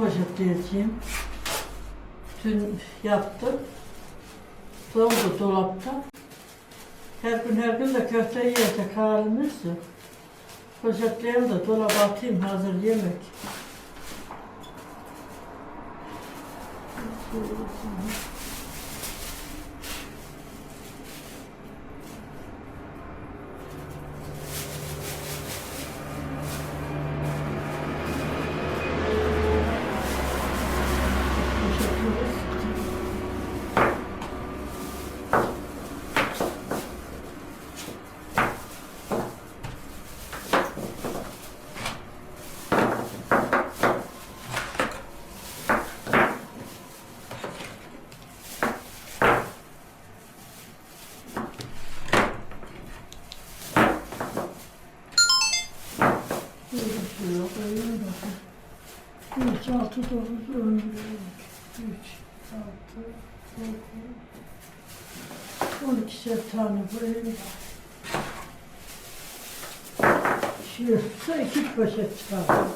poşetleyeceğim. Dün yaptım. Doldu dolapta. Her gün her gün de köfte yiyecek halimiz yok. Poşetleyeyim de dolaba atayım hazır yemek. Şöyle koyayım bakın. 3, 6, 9, 10, 3, 6, 9, 12 tane koyayım. Şu iki poşet çıkardım.